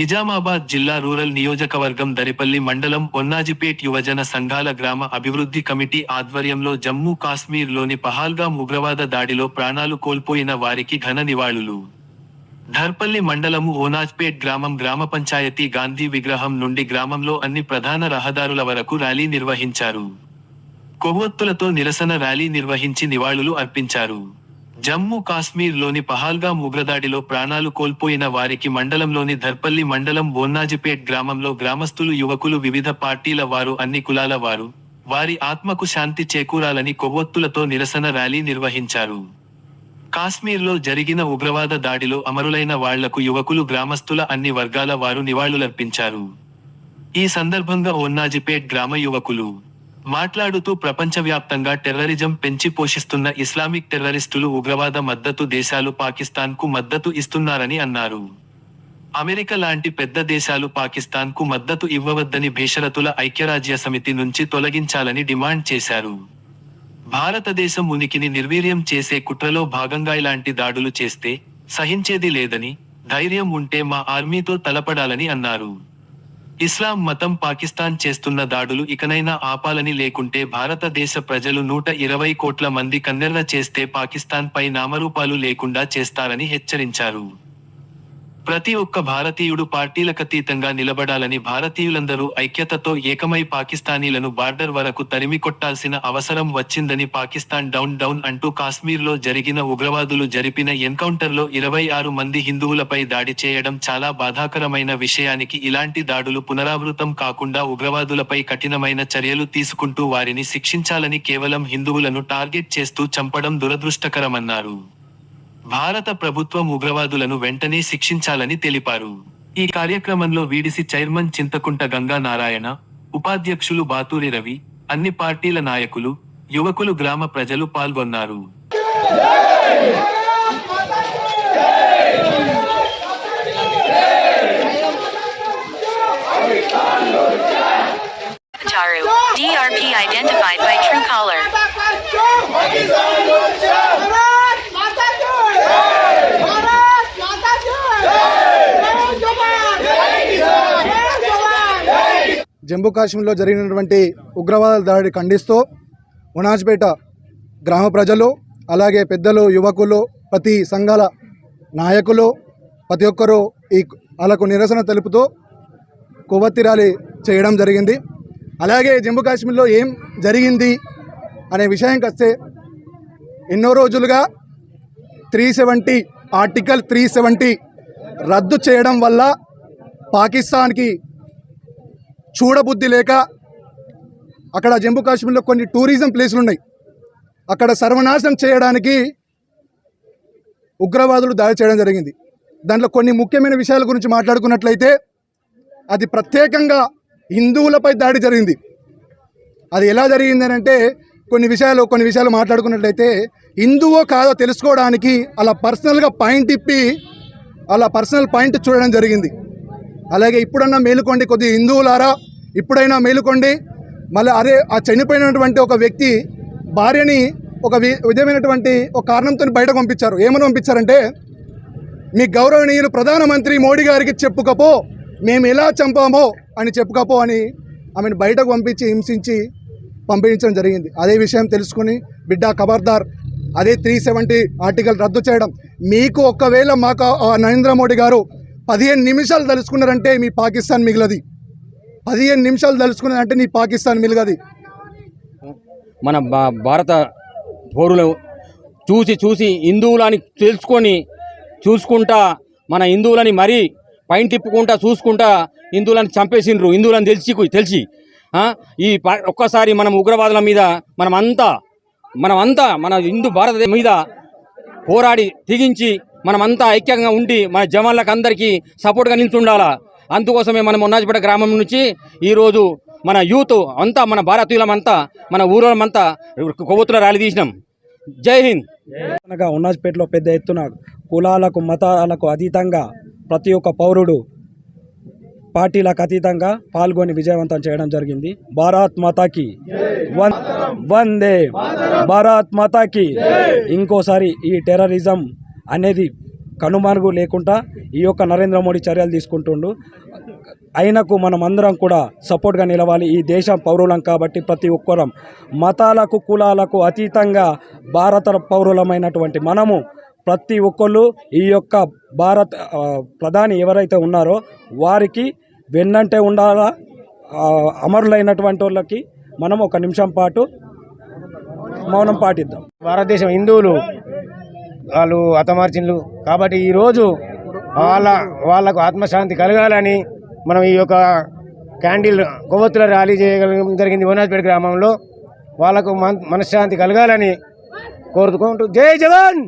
నిజామాబాద్ జిల్లా రూరల్ నియోజకవర్గం దరిపల్లి మండలం పొన్నాజిపేట్ యువజన సంఘాల గ్రామ అభివృద్ధి కమిటీ ఆధ్వర్యంలో జమ్మూ కాశ్మీర్లోని పహాల్గాం ఉగ్రవాద దాడిలో ప్రాణాలు కోల్పోయిన వారికి ఘన నివాళులు. ధర్పల్లి మండలము ఓనాజ్పేట్ గ్రామం గ్రామ పంచాయతీ గాంధీ విగ్రహం నుండి గ్రామంలో అన్ని ప్రధాన రహదారుల వరకు ర్యాలీ నిర్వహించారు. కొవ్వొత్తులతో నిరసన ర్యాలీ నిర్వహించి నివాళులు అర్పించారు. జమ్మూ కాశ్మీర్లోని పహాల్గా ఉగ్రదాడిలో ప్రాణాలు కోల్పోయిన వారికి మండలంలోని ధర్పల్లి మండలం బోన్నాజిపేట్ గ్రామంలో గ్రామస్తులు యువకులు వివిధ పార్టీల వారు అన్ని కులాల వారు వారి ఆత్మకు శాంతి చేకూరాలని కొవ్వొత్తులతో నిరసన ర్యాలీ నిర్వహించారు. కాశ్మీర్లో జరిగిన ఉగ్రవాద దాడిలో అమరులైన వాళ్ళకు యువకులు గ్రామస్తుల అన్ని వర్గాల వారు నివాళులర్పించారు. ఈ సందర్భంగా ఒన్నాజిపేట్ గ్రామ యువకులు మాట్లాడుతూ ప్రపంచవ్యాప్తంగా టెర్రరిజం పెంచి పోషిస్తున్న ఇస్లామిక్ టెర్రరిస్టులు ఉగ్రవాద మద్దతు దేశాలు పాకిస్తాన్కు మద్దతు ఇస్తున్నారని అన్నారు. అమెరికా లాంటి పెద్ద దేశాలు పాకిస్తాన్కు మద్దతు ఇవ్వవద్దని భేషరతుల ఐక్యరాజ్య సమితి నుంచి తొలగించాలని డిమాండ్ చేశారు. భారతదేశం ఉనికిని నిర్వీర్యం చేసే కుట్రలో భాగంగా ఇలాంటి దాడులు చేస్తే సహించేది లేదని ధైర్యం ఉంటే మా ఆర్మీతో తలపడాలని అన్నారు. ఇస్లాం మతం పాకిస్తాన్ చేస్తున్న దాడులు ఇకనైనా ఆపాలని లేకుంటే భారతదేశ ప్రజలు నూట ఇరవై కోట్ల మంది కన్నెర్ర చేస్తే పాకిస్తాన్ పై నామరూపాలు లేకుండా చేస్తారని హెచ్చరించారు. ప్రతి ఒక్క భారతీయుడు పార్టీలకతీతంగా నిలబడాలని భారతీయులందరూ ఐక్యతతో ఏకమై పాకిస్తానీలను బార్డర్ వరకు తరిమి కొట్టాల్సిన అవసరం వచ్చిందని పాకిస్తాన్ డౌన్ డౌన్ అంటూ కాశ్మీర్లో జరిగిన ఉగ్రవాదులు జరిపిన ఎన్కౌంటర్లో ఇరవై ఆరు మంది హిందువులపై దాడి చేయడం చాలా బాధాకరమైన విషయానికి ఇలాంటి దాడులు పునరావృతం కాకుండా ఉగ్రవాదులపై కఠినమైన చర్యలు తీసుకుంటూ వారిని శిక్షించాలని కేవలం హిందువులను టార్గెట్ చేస్తూ చంపడం దురదృష్టకరమన్నారు. భారత ప్రభుత్వం ఉగ్రవాదులను వెంటనే శిక్షించాలని తెలిపారు ఈ కార్యక్రమంలో వీడిసి చైర్మన్ చింతకుంట గంగా నారాయణ ఉపాధ్యక్షులు బాతూరి రవి అన్ని పార్టీల నాయకులు యువకులు గ్రామ ప్రజలు పాల్గొన్నారు. DRP identified by Truecaller. Jammu కాశ్మీర్లో జరిగినటువంటి ఉగ్రవాద దాడి ఖండిస్తూ ఉనాజ్పేట గ్రామ ప్రజలు అలాగే పెద్దలు యువకులు ప్రతి సంఘాల నాయకులు ప్రతి ఒక్కరూ ఈ వాళ్ళకు నిరసన తెలుపుతూ కొవ్వొత్తి ర్యాలీ చేయడం జరిగింది. అలాగే జమ్మూ కాశ్మీర్లో ఏం జరిగింది అనే విషయంకి వస్తే ఎన్నో రోజులుగా three seventy article three seventy రద్దు చేయడం వల్ల పాకిస్తాన్కి చూడబుద్ధి లేక అక్కడ జమ్మూ కాశ్మీర్లో కొన్ని టూరిజం ప్లేసులు ఉన్నాయి అక్కడ సర్వనాశనం చేయడానికి ఉగ్రవాదులు దాడి చేయడం జరిగింది. దాంట్లో కొన్ని ముఖ్యమైన విషయాల గురించి మాట్లాడుకున్నట్లయితే అది ప్రత్యేకంగా హిందువులపై దాడి జరిగింది. అది ఎలా జరిగిందనంటే కొన్ని విషయాలు కొన్ని విషయాలు మాట్లాడుకున్నట్లయితే హిందువో కాదో తెలుసుకోవడానికి అలా పర్సనల్గా పాయింట్ ఇప్పి అలా పర్సనల్ పాయింట్ చూడడం జరిగింది. అలాగే ఇప్పుడన్నా మేలుకోండి కొద్ది హిందువులారా ఇప్పుడైనా మేలుకోండి. మళ్ళీ అరే ఆ చనిపోయినటువంటి ఒక వ్యక్తి భార్యని ఒక వి విధమైనటువంటి ఒక కారణంతో బయట పంపించారు. ఏమని పంపించారంటే మీ గౌరవనీయులు ప్రధానమంత్రి మోడీ గారికి చెప్పుకపో మేము ఎలా చంపామో అని చెప్పుకపో అని ఆమెను బయటకు పంపించి హింసించి పంపించడం జరిగింది. అదే విషయం తెలుసుకుని బిడ్డ ఖబర్దార్ అదే త్రీ సెవెంటీ ఆర్టికల్ రద్దు చేయడం. మీకు ఒక్కవేళ మాకు నరేంద్ర మోడీ గారు పదిహేను నిమిషాలు తలుచుకున్నారంటే మీ పాకిస్తాన్ మిగిలది. పదిహేను నిమిషాలు తలుచుకున్నారంటే నీ పాకిస్తాన్ మిగిలది. మన భారత పౌరులు చూసి చూసి హిందువులని తెలుసుకొని చూసుకుంటా మన హిందువులని మరీ పైన తిప్పుకుంటా చూసుకుంటా హిందువులని చంపేసిండ్రు. హిందువులను తెలిసి తెలిసి ఈ ప- ఒక్కసారి మనం ఉగ్రవాదుల మీద మనమంతా మనమంతా మన హిందూ భారతదేశం మీద పోరాడి తెగించి మనమంతా ఐక్యంగా ఉండి మన జవాన్లకు అందరికీ సపోర్ట్గా నిల్చుండాలా? అందుకోసమే మనం ఉన్నాజపేట గ్రామం నుంచి ఈరోజు మన యూత్ అంతా మన భారతీయులమంతా మన ఊరోళ్ళమంతా కొవ్వొత్తుల ర్యాలీ తీసినాం. జై హింద్! అనగా ఉన్నాజ్పేటలో పెద్ద ఎత్తున కులాలకు మతాలకు అతీతంగా ప్రతి ఒక్క పౌరుడు పార్టీలకు అతీతంగా పాల్గొని విజయవంతం చేయడం జరిగింది. భారత్ మాతాకి వన్ వందే భారత్ మాతాకి. ఇంకోసారి ఈ టెర్రరిజం అనేది కనుమరుగు లేకుండా ఈ యొక్క నరేంద్ర మోడీ చర్యలు తీసుకుంటుండు. అయినకు మనం అందరం కూడా సపోర్ట్గా నిలవాలి. ఈ దేశం పౌరులం కాబట్టి ప్రతి ఒక్కరం మతాలకు కులాలకు అతీతంగా భారత పౌరులమైనటువంటి మనము ప్రతి ఒక్కళ్ళు ఈ యొక్క భారత్ ప్రధాని ఎవరైతే ఉన్నారో వారికి వెన్నంటే ఉండాలా అమరులైనటువంటి వాళ్ళకి మనం ఒక నిమిషం పాటు మౌనం పాటిద్దాం. భారతదేశం హిందువులు వాళ్ళు హతమార్చిండ్లు కాబట్టి ఈరోజు వాళ్ళ వాళ్ళకు ఆత్మశాంతి కలగాలని మనం ఈ యొక్క క్యాండిల్ కొవ్వొత్తుల ర్యాలీ చేయగలం జరిగింది వనాజ్పేట గ్రామంలో. వాళ్ళకు మన మనశ్శాంతి కలగాలని కోరుకుంటూ జై జవాన్!